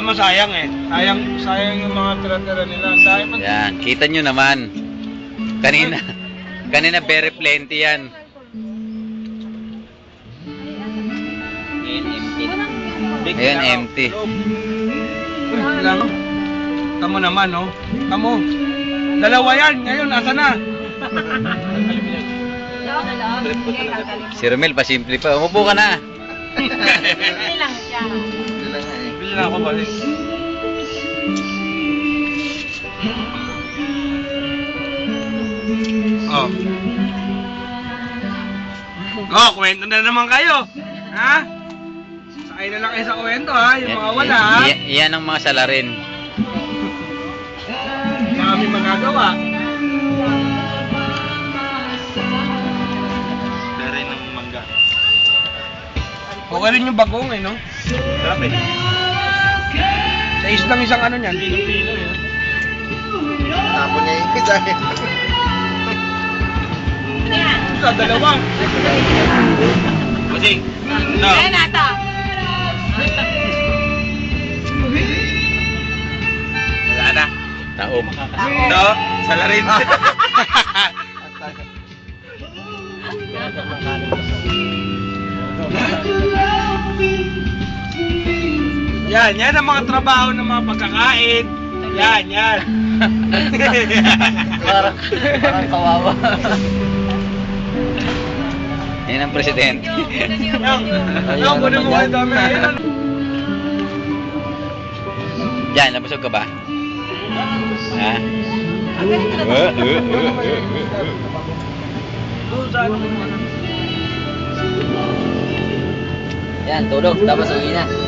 Alam mo, sayang eh. Sayang, sayang yung mga tira-tira nila. Sayang. Yan, kita nyo naman. Kanina, kanina very plenty yan. Ayan, empty. Lang. Tamo naman, no? Tamo. Dalawa yan. Ngayon, nasa na? Si Romel, pasimple pa. Umupo ka na. Hindi lang siya. Bili na ako balik. Oh. Oh, kwento na naman kayo. Ha? Sakay na lang kayo sa kwento ha, yung mga wala ha. Yan, yan ang mga salarin. Marami magagawa. Dari ng mangga. Okay rin yung bagong eh, no? Eh. Sa islang isang ano niyan. Pino-pino eh. Tapon niya yung isa eh. Sa dalawa. Busing. No. Ayan ata. Wala na. Taob. No. Salarin. Yan, yan ang mga trabaho ng mga pagkakain. Yan, yan. parang, parang kawawa. yan ang presidente. Yung, yung, kunin mo kayo dami. Yan, nabusog ka ba? Ha? Yan, tulog. Tapos uwi na.